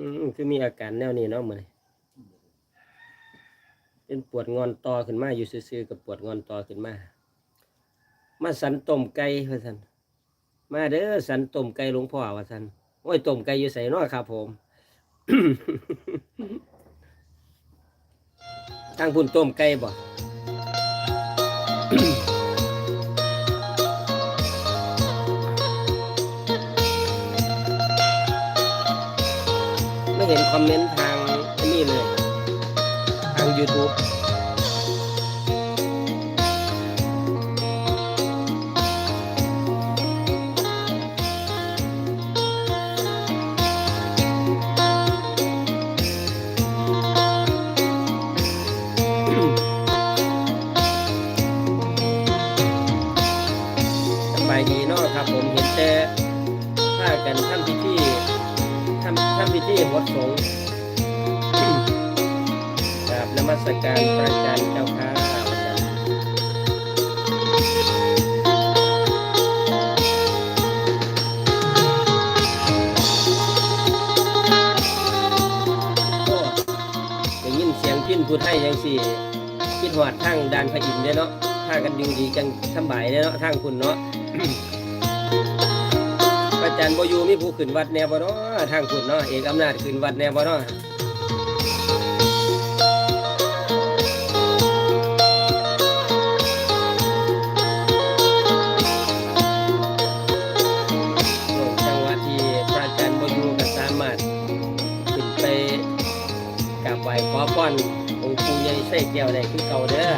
อืมคือมีอาการแนวนี้เนาะมือนี้เป็นปวดงอนตอขึ้นมาอยู่ซื่อๆกับปวดงอนตอขึ้นมา มาสันต้มไก่ว่าซั่นมาเด้อสันต้มไก่หลวงพ่อว่าซั่นโอ้ยต้มไก่อยู่ไสเนาะครับผมทางพุ่นต้มไก่บ่ เห็นคอมเมนต์ทางนนี้เลย ทาง YouTube สบายดีเนาะครับผมเห็นแต่ผ้ากันทำพิธีทำทำพิธีหดสงฆ์กราบนมัสการพระอาจารย์เจ้าค่ะินเสียงพินพูดให้ยังสี่คิดหอดทางดานพระอินทร์เด้เนาะพากันอยู่ดีจังสำบายเด้เนาะทางคุณเนาะ อาจารย์บอยูมีผู้ขึ้นวัดแนวบ่เนาะทางคุณเนาะเอกอำนาจขึ้นวัดแนวบ่เนาะช่วงจังหวะที่พระอาจารย์บอยูก็สามารถขึ้นไปกราบไหว้อพรองค์ปู่ใหญ่ไส้แก้วได้คือเก่าเด้อ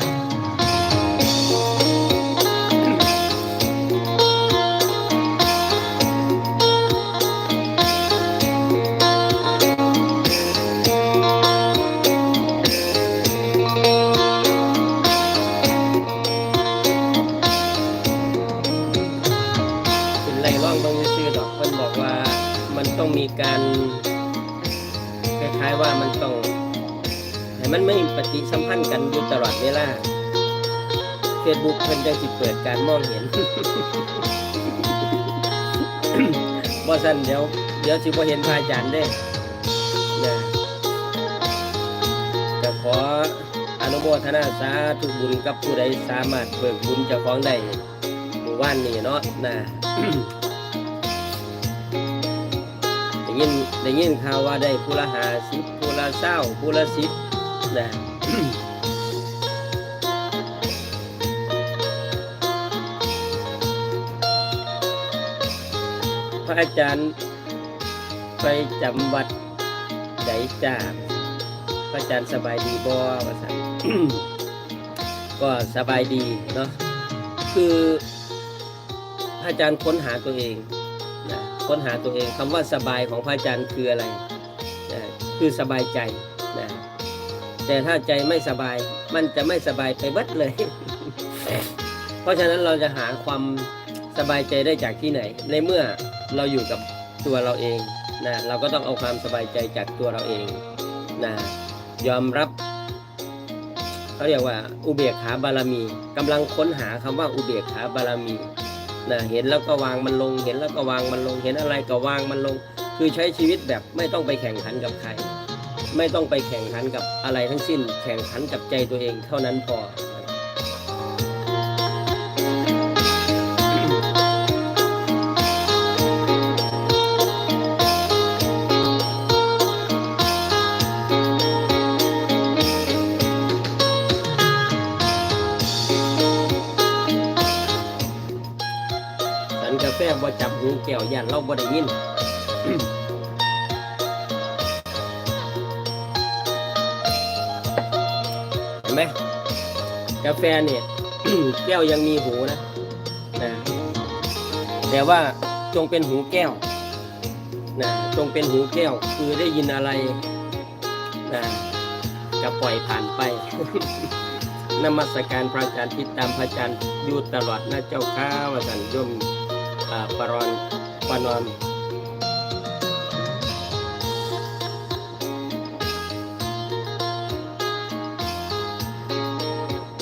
ร่องตรงซื่อๆดอกเพิ่นบอกว่ามันต้องมีการคล้ายๆว่ามันต้องให้มันไม่ปฏิสัมพันธ์กันอยู่ตลอดเวลาเฟซบุ๊กเพิ่นจังสิเปิดการมองเห็นบ่ซั่นเดี๋ยวเดี๋ยวสิบ่เห็นพระอาจารย์เด้นะก็ขออนุโมทนาสาธุบุญกับผู้ใดสามารถเบิกบุญเจ้าของได้หมู่บ้านนี่เนาะนะ ได้ยินได้ยินข่าวว่าได้ผู้ละหาสิบผู้ละเศร้าผู้ละสิบนะพระอาจารย์ไปจำวัดใจจ่าพระอาจารย์สบายดีบ่ว่าสันก็สบายดีเนาะคือพระอาจารย์ค้นหาตัวเองนะ ค้นหาตัวเองคำว่าสบายของพระอาจารย์คืออะไรนะคือสบายใจนะแต่ถ้าใจไม่สบายมันจะไม่สบายไปเบิดเลย เพราะฉะนั้นเราจะหาความสบายใจได้จากที่ไหน ในเมื่อเราอยู่กับตัวเราเองนะเราก็ต้องเอาความสบายใจจากตัวเราเองนะยอมรับเขาเรียกว่าอุเบกขาบารมีกำลังค้นหาคำว่าอุเบกขาบารมี นะเห็นแล้วก็วางมันลง เห็นแล้วก็วางมันลง เห็นอะไรก็วางมันลง คือใช้ชีวิตแบบไม่ต้องไปแข่งขันกับใคร ไม่ต้องไปแข่งขันกับอะไรทั้งสิ้น แข่งขันกับใจตัวเองเท่านั้นพอ บ่จับหูแก้วย่านเราบ่ได้ยินเห็นไหมกาแฟเนี่ย แก้วยังมีหูนะนะแต่ว่าจงเป็นหูแก้วนะจงเป็นหูแก้ว คือได้ยินอะไรนะก็ปล่อยผ่านไปนมัสการพระอาจารย์ติดตามพระอาจารย์อยู่ตลอดนะเจ้าข้าว่าสันยมอ่า ปรอนปานอน